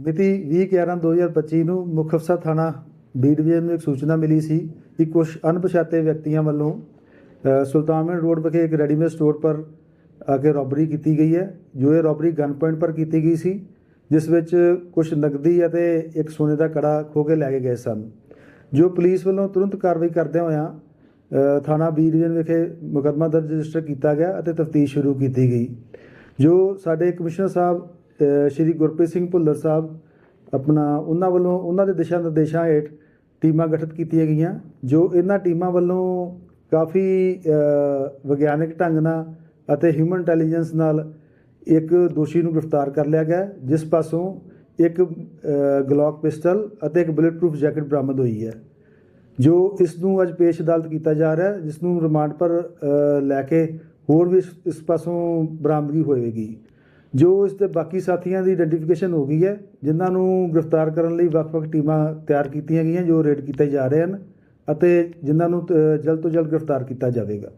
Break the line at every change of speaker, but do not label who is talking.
ਮਿਤੀ 20/11/2025 ਨੂੰ ਮੁੱਖ ਅਫਸਰ ਥਾਣਾ ਬੀ ਡਿਵੀਜ਼ਨ ਨੂੰ ਇੱਕ ਸੂਚਨਾ ਮਿਲੀ ਸੀ ਕਿ ਕੁਝ ਅਣਪਛਾਤੇ ਵਿਅਕਤੀਆਂ ਵੱਲੋਂ ਅ, ਸੁਲਤਾਨਪੁਰ ਰੋਡ ਵਿਖੇ ਇੱਕ ਰੈਡੀਮੇਡ ਸਟੋਰ ਪਰ ਆ ਕੇ ਰੋਬਰੀ ਕੀਤੀ ਗਈ ਹੈ ਜੋ ਇਹ ਰੋਬਰੀ ਗਨ ਪੁਆਇੰਟ ਪਰ ਕੀਤੀ ਗਈ ਸੀ ਜਿਸ ਵਿੱਚ ਕੁਝ ਨਕਦੀ ਅਤੇ ਇੱਕ ਸੋਨੇ ਦਾ ਕੜਾ ਖੋ ਕੇ ਲੈ ਕੇ ਗਏ ਸਨ। ਜੋ ਪੁਲਿਸ ਵੱਲੋਂ ਤੁਰੰਤ ਕਾਰਵਾਈ ਕਰਦਿਆਂ ਹੋਇਆਂ ਥਾਣਾ ਬੀ ਡਿਵੀਜ਼ਨ ਵਿਖੇ ਮੁਕੱਦਮਾ ਦਰਜ ਰਜਿਸਟਰ ਕੀਤਾ ਗਿਆ ਅਤੇ ਤਫਤੀਸ਼ ਸ਼ੁਰੂ ਕੀਤੀ ਗਈ। ਜੋ ਸਾਡੇ ਕਮਿਸ਼ਨਰ ਸਾਹਿਬ ਸ਼੍ਰੀ ਗੁਰਪ੍ਰੀਤ ਸਿੰਘ ਭੁੱਲਰ ਸਾਹਿਬ ਆਪਣਾ ਉਹਨਾਂ ਵੱਲੋਂ ਉਹਨਾਂ ਦੇ ਦਿਸ਼ਾ ਨਿਰਦੇਸ਼ਾਂ ਹੇਠ ਟੀਮਾਂ ਗਠਿਤ ਕੀਤੀਆਂ ਗਈਆਂ ਜੋ ਇਹਨਾਂ ਟੀਮਾਂ ਵੱਲੋਂ ਕਾਫੀ ਅ, ਵਿਗਿਆਨਕ ਢੰਗ ਨਾਲ ਅਤੇ ਹਿਊਮਨ ਇੰਟੈਲੀਜੈਂਸ ਨਾਲ ਇੱਕ ਦੋਸ਼ੀ ਨੂੰ ਗ੍ਰਿਫਤਾਰ ਕਰ ਲਿਆ ਗਿਆ ਜਿਸ ਪਾਸੋਂ ਇੱਕ ਅ, ਗਲੌਕ ਪਿਸਟਲ ਅਤੇ ਇੱਕ ਬੁਲੇਟ ਪ੍ਰੂਫ ਜੈਕਟ ਬਰਾਮਦ ਹੋਈ ਹੈ ਜੋ ਇਸ ਨੂੰ ਅੱਜ ਪੇਸ਼ ਅਦਾਲਤ ਕੀਤਾ ਜਾ ਰਿਹਾ ਹੈ ਜਿਸ ਨੂੰ ਰਿਮਾਂਡ ਪਰ ਲੈ ਕੇ ਹੋਰ ਵੀ ਇਸ ਪਾਸੋਂ ਬਰਾਮਦਗੀ ਹੋਵੇਗੀ। ਜੋ ਇਸ ਦੇ ਬਾਕੀ ਸਾਥੀਆਂ ਦੀ ਆਇਡੈਂਟੀਫਿਕੇਸ਼ਨ ਹੋ ਗਈ ਹੈ ਜਿਨ੍ਹਾਂ ਨੂੰ ਗ੍ਰਿਫਤਾਰ ਕਰਨ ਲਈ ਵੱਖ-ਵੱਖ ਟੀਮਾਂ ਤਿਆਰ ਕੀਤੀਆਂ ਗਈਆਂ ਜੋ ਰੇਡ ਕੀਤੇ ਜਾ ਰਹੇ ਹਨ ਅਤੇ ਜਿਨ੍ਹਾਂ ਨੂੰ ਅ, ਜਲਦ ਤੋਂ ਜਲਦ ਗ੍ਰਿਫਤਾਰ ਕੀਤਾ ਜਾਵੇਗਾ।